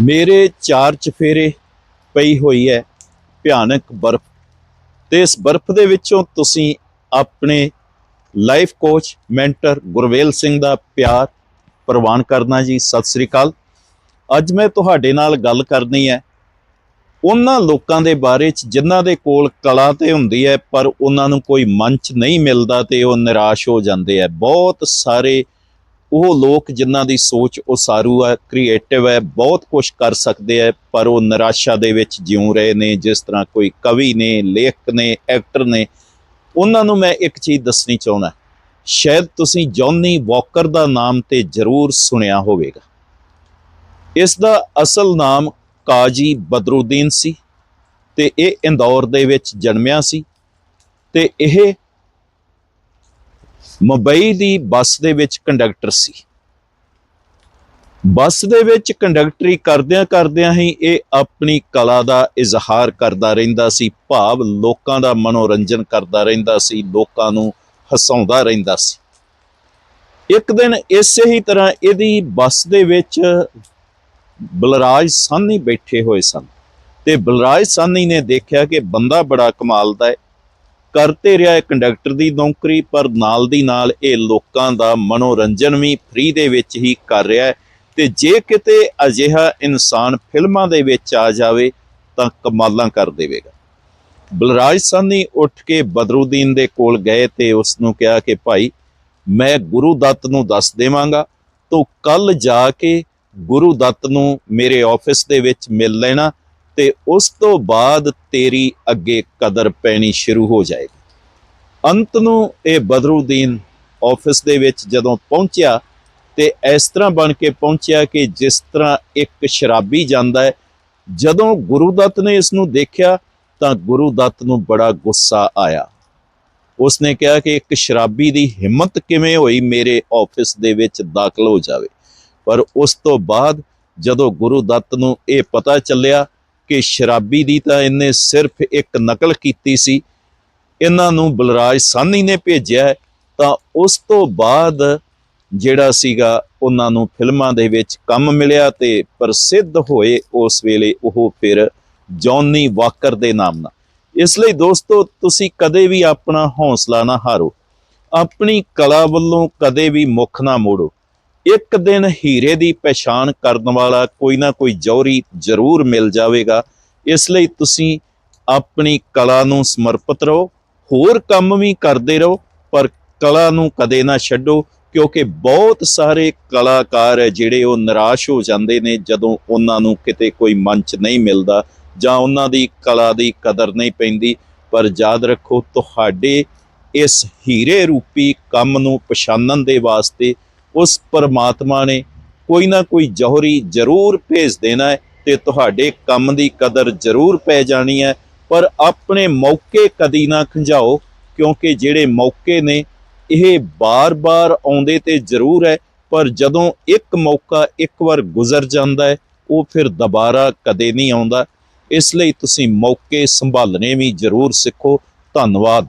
ਮੇਰੇ ਚਾਰ ਚਫੇਰੇ ਪਈ ਹੋਈ ਹੈ ਭਿਆਨਕ ਬਰਫ਼। ਤੇ ਇਸ ਬਰਫ਼ ਦੇ ਵਿੱਚੋਂ ਤੁਸੀਂ ਆਪਣੇ life coach, mentor Gurvel Singh ਦਾ ਪਿਆਰ ਪ੍ਰਵਾਨ ਕਰਨਾ ਜੀ। ਸਤਿ ਸ੍ਰੀ ਅਕਾਲ। ਅੱਜ ਮੈਂ ਤੁਹਾਡੇ ਨਾਲ ਗੱਲ ਕਰਨੀ ਹੈ। ਉਹਨਾਂ ਲੋਕਾਂ ਦੇ ਬਾਰੇ ਚ ਜਿਨ੍ਹਾਂ ਦੇ ਕੋਲ ਕਲਾ ਤੇ ਹੁੰਦੀ ਹੈ, ਪਰ ਉਹਨਾਂ ਨੂੰ ਕੋਈ ਮੰਚ ਨਹੀਂ ਮਿਲਦਾ ਤੇ ਉਹ ਨਿਰਾਸ਼ ਹੋ ਜਾਂਦੇ ਹੈ। ਬਹੁਤ ਸਾਰੇ ਉਹ ਲੋਕ ਜਿਨ੍ਹਾਂ ਦੀ ਸੋਚ ਉਸਾਰੂ ਹੈ ਕ੍ਰੀਏਟਿਵ ਹੈ, ਬਹੁਤ ਕੁਝ ਕਰ ਸਕਦੇ ਹੈ, ਪਰ ਉਹ ਨਿਰਾਸ਼ਾ ਦੇ ਵਿੱਚ ਜਿਉਂ ਰਹੇ ਨੇ, ਜਿਸ ਤਰ੍ਹਾਂ ਕੋਈ ਕਵੀ ਨੇ, ਲੇਖਕ ਨੇ ਐਕਟਰ ਨੇ। ਉਹਨਾਂ ਨੂੰ ਮੈਂ ਇੱਕ ਚੀਜ਼ ਦੱਸਣੀ ਚਾਹੁੰਦਾ ਸ਼ਾਇਦ ਤੁਸੀਂ ਜੌਨੀ ਵਾਕਰ ਦਾ ਨਾਮ ਤੇ ਜ਼ਰੂਰ ਸੁਣਿਆ ਹੋਵੇਗਾ। ਇਸ ਦਾ ਅਸਲ ਨਾਮ ਕਾਜੀ ਬਦਰੁਦੀਨ ਸੀ ਤੇ ਇਹ ਇੰਦੌਰ ਦੇ ਵਿੱਚ ਜਨਮਿਆ ਸੀ ਤੇ ਇਹ ਮੁੰਬਈ ਦੀ ਬੱਸ ਦੇ ਵਿੱਚ ਕੰਡਕਟਰ ਸੀ। ਬੱਸ ਦੇ ਵਿੱਚ ਕੰਡਕਟਰੀ ਕਰਦਿਆਂ ਕਰਦਿਆਂ ਹੀ ਇਹ ਆਪਣੀ ਕਲਾ ਦਾ ਇਜ਼ਹਾਰ ਕਰਦਾ ਰਹਿੰਦਾ ਸੀ, ਭਾਵ ਲੋਕਾਂ ਦਾ ਮਨੋਰੰਜਨ ਕਰਦਾ ਰਹਿੰਦਾ ਸੀ, ਲੋਕਾਂ ਨੂੰ ਹਸਾਉਂਦਾ ਰਹਿੰਦਾ ਸੀ। ਇੱਕ ਦਿਨ ਇਸੇ ਹੀ ਤਰ੍ਹਾਂ ਇਹਦੀ ਬੱਸ ਦੇ ਵਿੱਚ ਬਲਰਾਜ ਸਾਹਨੀ ਬੈਠੇ ਹੋਏ ਸਨ ਤੇ ਬਲਰਾਜ ਸਾਹਨੀ ਨੇ ਦੇਖਿਆ ਕਿ ਬੰਦਾ ਬੜਾ ਕਮਾਲ ਦਾ ਹੈ ਕਰ ਕਰਤੇ ਰਿਹਾ ਹੈ ਕੰਡਕਟਰ ਦੀ ਨੌਕਰੀ, ਪਰ ਨਾਲ ਦੀ ਨਾਲ ਇਹ ਲੋਕਾਂ ਦਾ ਮਨੋਰੰਜਨ ਵੀ ਫ੍ਰੀ ਦੇ ਵਿੱਚ ਹੀ ਕਰ ਰਿਹਾ ਹੈ। ਤੇ ਜੇ ਕਿਤੇ ਅਜਿਹਾ ਇਨਸਾਨ ਫਿਲਮਾਂ ਦੇ ਵਿੱਚ ਆ ਜਾਵੇ, ਤਾਂ ਕਮਾਲਾਂ ਕਰ ਦੇਵੇਗਾ। ਬਲਰਾਜ ਸਾਨੀ ਉੱਠ ਕੇ ਬਦਰੁਦੀਨ ਦੇ ਕੋਲ ਗਏ ਤੇ ਉਸ ਨੂੰ ਕਿਹਾ ਕਿ ਭਾਈ, ਮੈਂ ਗੁਰੂ ਦੱਤ ਨੂੰ ਦੱਸ ਦੇਵਾਂਗਾ, ਤੂੰ ਕੱਲ ਜਾ ਕੇ ਗੁਰੂ ਦੱਤ ਨੂੰ ਮੇਰੇ ਆਫਿਸ ਦੇ ਵਿੱਚ ਮਿਲ ਲੈਣਾ ਤੇ ਉਸ ਤੋਂ ਬਾਅਦ ਤੇਰੀ ਅੱਗੇ ਕਦਰ ਪੈਣੀ ਸ਼ੁਰੂ ਹੋ ਜਾਏਗੀ। ਅੰਤ ਨੂੰ ਇਹ ਬਦਰੁਦੀਨ ਆਫਿਸ ਦੇ ਵਿੱਚ ਜਦੋਂ ਪਹੁੰਚਿਆ ਤੇ ਇਸ ਤਰ੍ਹਾਂ ਬਣ ਕੇ ਪਹੁੰਚਿਆ ਕਿ ਜਿਸ ਤਰ੍ਹਾਂ ਇੱਕ ਸ਼ਰਾਬੀ ਜਾਂਦਾ ਹੈ, ਜਦੋਂ ਗੁਰੂ ਦੱਤ ਨੇ ਇਸ ਨੂੰ ਦੇਖਿਆ ਤਾਂ ਗੁਰੂ ਦੱਤ ਨੂੰ ਬੜਾ ਗੁੱਸਾ ਆਇਆ। ਉਸਨੇ ਕਿਹਾ ਕਿ ਇੱਕ ਸ਼ਰਾਬੀ ਦੀ ਹਿੰਮਤ ਕਿਵੇਂ ਹੋਈ ਮੇਰੇ ਆਫਿਸ ਦੇ ਵਿੱਚ ਦਾਖਲ ਹੋ ਜਾਵੇ। ਪਰ ਉਸ ਤੋਂ ਬਾਅਦ ਜਦੋਂ ਗੁਰੂ ਦੱਤ ਨੂੰ ਇਹ ਪਤਾ ਚੱਲਿਆ ਕਿ ਸ਼ਰਾਬੀ ਦੀ ਤਾਂ ਇਹਨੇ ਸਿਰਫ ਇੱਕ ਨਕਲ ਕੀਤੀ ਸੀ। ਇਹਨਾਂ ਨੂੰ ਬਲਰਾਜ ਸਾਨੀ ਨੇ ਭੇਜਿਆ ਤਾਂ ਉਸ ਤੋਂ ਬਾਅਦ ਜਿਹੜਾ ਸੀਗਾ, ਉਹਨਾਂ ਨੂੰ ਫਿਲਮਾਂ ਦੇ ਵਿੱਚ ਕੰਮ ਮਿਲਿਆ ਤੇ ਪ੍ਰਸਿੱਧ ਹੋਏ ਉਸ ਵੇਲੇ ਉਹ ਫਿਰ ਜੌਨੀ ਵਾਕਰ ਦੇ ਨਾਮ ਨਾਲ। ਇਸ ਲਈ ਦੋਸਤੋ, ਤੁਸੀਂ ਕਦੇ ਵੀ ਆਪਣਾ ਹੌਸਲਾ ਨਾ ਹਾਰੋ। ਆਪਣੀ ਕਲਾ ਵੱਲੋਂ ਕਦੇ ਵੀ ਮੁੱਖ ਨਾ ਮੋੜੋ। ਇੱਕ ਦਿਨ ਹੀਰੇ ਦੀ ਪਛਾਣ ਕਰਨ ਵਾਲਾ ਕੋਈ ਨਾ ਕੋਈ ਜੌਹਰੀ ਜ਼ਰੂਰ ਮਿਲ ਜਾਵੇਗਾ। ਇਸ ਲਈ ਤੁਸੀਂ ਆਪਣੀ ਕਲਾ ਨੂੰ ਸਮਰਪਿਤ ਰਹੋ, ਹੋਰ ਕੰਮ ਵੀ ਕਰਦੇ ਰਹੋ, ਪਰ ਕਲਾ ਨੂੰ ਕਦੇ ਨਾ ਛੱਡੋ, ਕਿਉਂਕਿ ਬਹੁਤ ਸਾਰੇ ਕਲਾਕਾਰ ਹੈ ਜਿਹੜੇ ਉਹ ਨਿਰਾਸ਼ ਹੋ ਜਾਂਦੇ ਨੇ ਜਦੋਂ ਉਹਨਾਂ ਨੂੰ ਕਿਤੇ ਕੋਈ ਮੰਚ ਨਹੀਂ ਮਿਲਦਾ ਜਾਂ ਉਹਨਾਂ ਦੀ ਕਲਾ ਦੀ ਕਦਰ ਨਹੀਂ ਪੈਂਦੀ। ਪਰ ਯਾਦ ਰੱਖੋ, ਤੁਹਾਡੇ ਇਸ ਹੀਰੇ ਰੂਪੀ ਕੰਮ ਨੂੰ ਪਛਾਣਨ ਦੇ ਵਾਸਤੇ ਉਸ ਪਰਮਾਤਮਾ ਨੇ ਕੋਈ ਨਾ ਕੋਈ ਜੌਹਰੀ ਜ਼ਰੂਰ ਭੇਜ ਦੇਣਾ ਹੈ ਤੇ ਤੁਹਾਡੇ ਕੰਮ ਦੀ ਕਦਰ ਜ਼ਰੂਰ ਪੈ ਜਾਣੀ ਹੈ। ਪਰ ਆਪਣੇ ਮੌਕੇ ਕਦੀ ਨਾ ਖੰਝਾਓ, ਕਿਉਂਕਿ ਜਿਹੜੇ ਮੌਕੇ ਨੇ, ਇਹ ਬਾਰ-ਬਾਰ ਆਉਂਦੇ ਤੇ ਜ਼ਰੂਰ ਹੈ, ਪਰ ਜਦੋਂ ਇੱਕ ਮੌਕਾ ਇੱਕ ਵਾਰ ਗੁਜ਼ਰ ਜਾਂਦਾ ਹੈ, ਉਹ ਫਿਰ ਦੁਬਾਰਾ ਕਦੇ ਨਹੀਂ ਆਉਂਦਾ। ਇਸ ਲਈ ਤੁਸੀਂ ਮੌਕੇ ਸੰਭਾਲਣੇ ਵੀ ਜ਼ਰੂਰ ਸਿੱਖੋ। ਧੰਨਵਾਦ।